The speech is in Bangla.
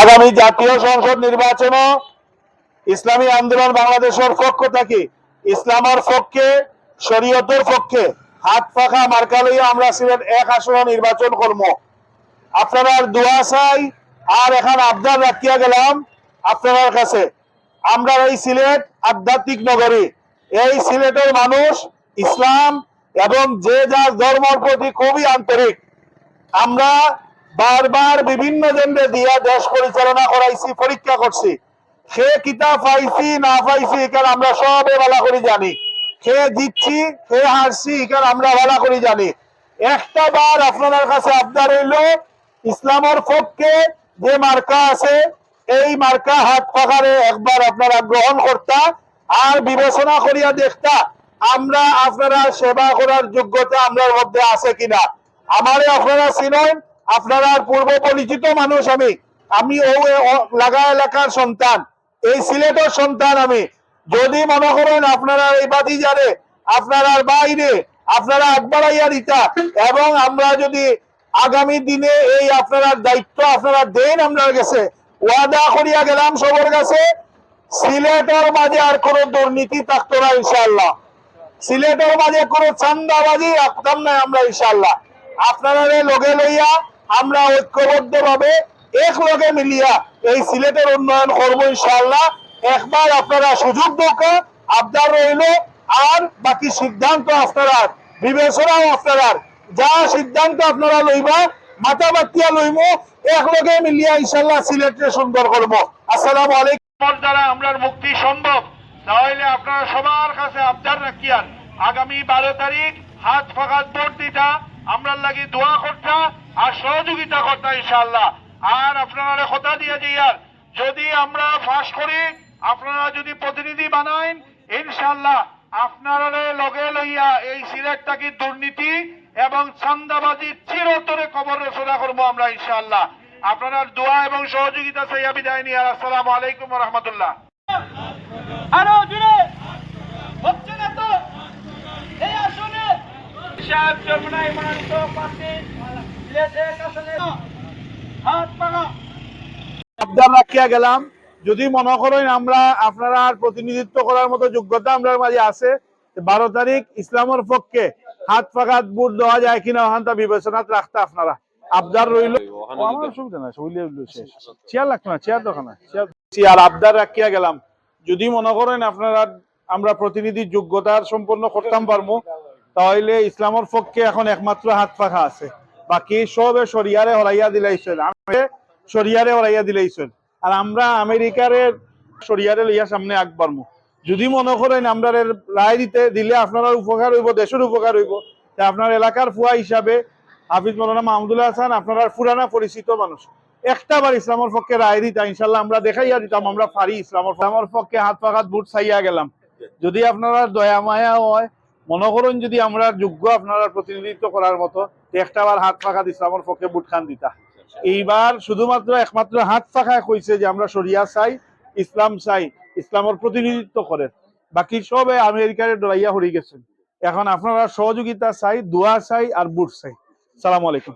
আগামী জাতীয় সংসদ নির্বাচন ইসলামী আন্দোলন বাংলাদেশের পক্ষ থেকে ইসলামের পক্ষে, শরীয়তের পক্ষে হাত পাখা মার্কা লইয়া আমরা সিলেট এক আসন নির্বাচন করব। আপনার দোয়া চাই, আর এখন আবদার রাখিয়া গেলাম আপনার কাছে। আমরা এই সিলেট আধ্যাত্মিক নগরী, এই সিলেটের মানুষ, ইসলাম এবং যে যার ধর্মের প্রতি খুবই আন্তরিক। আমরা বারবার বিভিন্ন জনরে দিয়া দেশ পরিচালনা করাইছি, পরীক্ষা করছি। সে কিতাব পাইছি, না পাইছি, এখানে আমরা সবে ভালো করে জানি। সে দিচ্ছি, সে হারছি, এখানে আমরা ভালো করে জানি। একটা বার আপনার কাছে আবদার হইল, ইসলামের পক্ষে যে মার্কা আছে, এই মার্কা হাত পাখারে একবার আপনারা গ্রহণ করতা আর বিবেচনা করিয়া দেখতা, আমরা আপনারা সেবা করার যোগ্যতা আমরার মধ্যে আছে কিনা। আমারে আপনারা চিনেন আপনারা পূর্ব পরিচিত মানুষ আমি। আমি ও লাগা এলাকার সন্তান। এই সিলেটের সন্তান আমি। যদি মনে করেন আপনারা এই বাতিজারে আপনারা বাইরে, আপনারা আগবাড়াইয়া দিতা এবং আমরা যদি আগামী দিনে এই আপনারা দায়িত্ব আপনারা দেন আমরা কাছে ওয়াদা করিয়া গেলাম সবার কাছে, সিলেটের মাঝে আর কোনো দুর্নীতি থাকতো না ইনশাল্লাহ সিলেটের মাঝে কোনো চান্দাবাজি রাখতাম না আমরা ইনশাল্লাহ আপনারা লগে লইয়া আমরা ঐক্যবদ্ধ ভাবে এক লগে মিলিয়া এই সিলেটের উন্নয়ন করব ইনশাল্লাহ একবার আপনারা সুযোগ দোকা আবদার রইল, আর বাকি সিদ্ধান্ত আপনারা, বিবেচনাও আপনারা, যা সিদ্ধান্ত আপনারা লইবা মাথা বাতিয়া লইব এক লগে মিলিয়া ইনশাল্লাহ সিলেটে সুন্দর করব। আসসালামু আলাইকুম। দ্বারা আমরার মুক্তি সম্ভব। তাহলে আপনারা সবার কাছে আবদার রাখিয়ান। আগামী বারো তারিখ হাত ফাঁকাত ভোট দিতা। আমরার লাগি দোয়া করতা। আর সহযোগিতা করতা ইনশাল্লাহ আর আপনারা কথা দিয়ে দিয়ার যদি আমরা ফাঁস করি, আপনারা যদি প্রতিনিধি বানাইন ইনশাল্লাহ আপনারা লগে লইয়া এই সিলেটটাকে দুর্নীতি এবং চান্দাবাজি চিরতরে কবর রচনা করব আমরা ইনশাল্লাহ আপনার দোয়া এবং সহযোগিতা চাইয়া বিদায় নিয়ে আসসালামু আলাইকুম রহমতুল্লাহ। হচ্ছে না তো এই আসনে সাহেব চরমনাই মনোনীত প্রার্থী আবদার রাখিয়া গেলাম। যদি মনে করেন আমরা আপনারা আর প্রতিনিধিত্ব করার মতো যোগ্যতা আমরা মাঝে আছে বারো তারিখ ইসলামের পক্ষে হাত ফাঁকাত বুট দেওয়া যায় কিনা ওখান তা বিবেচনাত রাখতে আপনারা। আবদার রইল। অসুবিধা শেষ। চেয়ার লাগতো না চেয়ার দোকান চেয়ার আবদার রাখিয়া গেলাম। যদি মনে করেন আপনারা আমরা প্রতিনিধির যোগ্যতার সম্পন্ন করতাম পারব তাহলে ইসলামের পক্ষে এখন একমাত্র হাত পাখা আছে। বাকি সবে সরিয়ারে হরাইয়া দিলাইছেন। সরিয়ারে হরাইয়া দিলাইছেন। আর আমরা আমেরিকারে সরিয়ারে লইয়া সামনে আগবাড়মু। যদি মনে করেন আমরা রায় দিতে, দিলে আপনারা উপকার হইব, দেশের উপকার হইব। আপনার এলাকার ফুয়া হিসাবে হাফিজ মৌলানা মাহমুদুল্লাহ হাসান আপনারা পুরানা পরিচিত মানুষ। একটা বার ইসলামের পক্ষে রায় দিতা ইনশাল্লাহ আমরা দেখাইয়া দিতাম, আমরা পারি ইসলামের ইসলামের পক্ষে হাত পাখাত বুট চাইয়া গেলাম। যদি আপনারা দয়া মায়া হয়, মনে করেন যদি আমরা যোগ্য আপনারা প্রতিনিধিত্ব করার মতো তো একটা বার হাত পাখাত ইসলামের পক্ষে বুট দিতা। এইবার শুধুমাত্র একমাত্র হাত ফাঁকায় কইছে যে আমরা সরিয়া চাই, ইসলাম চাই, ইসলামের প্রতিনিধিত্ব করেন। বাকি সবে আমেরিকার ডরাইয়া হরি গেছেন। এখন আপনারা সহযোগিতা চাই, দোয়া চাই আর বুট চাই। সালাম আলাইকুম।